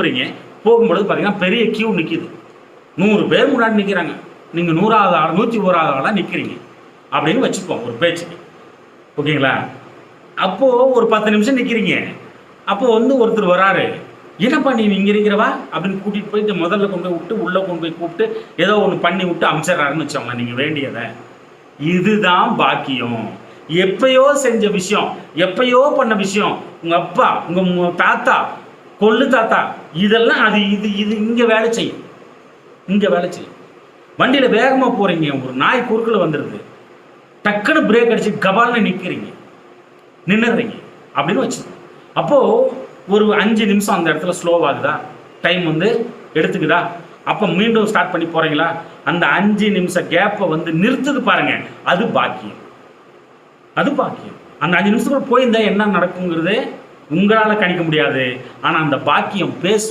போகிறீங்க போகும்பொழுது பார்த்தீங்கன்னா பெரிய கியூ நிற்கிது நூறு பேர் முன்னாடி நிற்கிறாங்க நீங்கள் நூறாவது ஆள் நூற்றி ஓராவது ஆளாக நிற்கிறீங்க அப்படின்னு வச்சுப்போம் ஒரு பேச்சுக்கு. ஓகேங்களா? அப்போது ஒரு பத்து நிமிஷம் நிற்கிறீங்க அப்போது வந்து ஒருத்தர் வராரு. என்னப்பா நீ இங்கே இருக்கிறவா? அப்படின்னு கூட்டிகிட்டு போயிட்டு முதல்ல கொண்டு போய் விட்டு உள்ளே கொண்டு போய் கூப்பிட்டு ஏதோ ஒன்று பண்ணி விட்டு அமிச்சிட்றாருன்னு வச்சோங்க நீங்கள் வேண்டியதை. இதுதான் பாக்கியம். எப்பயோ செஞ்ச விஷயம் எப்பயோ பண்ண விஷயம். உங்கள் அப்பா உங்கள் தாத்தா கொள்ளு தாத்தா. இதெல்லாம் அது இது இது இங்கே வேலை செய்யும். இங்கே வேலை செய்யும். வண்டியில் வேகமாக போகிறீங்க ஒரு நாய் குறுக்கில் வந்துடுது டக்குன்னு பிரேக் அடிச்சு கபால்னு நிற்கிறீங்க நின்னுடுறீங்க. அப்படின்னு வச்சு அப்போது ஒரு அஞ்சு நிமிஷம் அந்த இடத்துல ஸ்லோவாகுதா டைம் வந்து எடுத்துக்குதா? அப்போ மீண்டும் ஸ்டார்ட் பண்ணி போகிறீங்களா அந்த அஞ்சு நிமிஷம் கேப்பை வந்து நிறுத்துது பாருங்க. அது பாக்கியம். அது பாக்கியம். அந்த அஞ்சு நிமிஷத்துக்குள்ள போயிருந்தா என்ன நடக்குங்கிறது உங்களால கணிக்க முடியாது. ஆனா அந்த பாக்கியம் பேச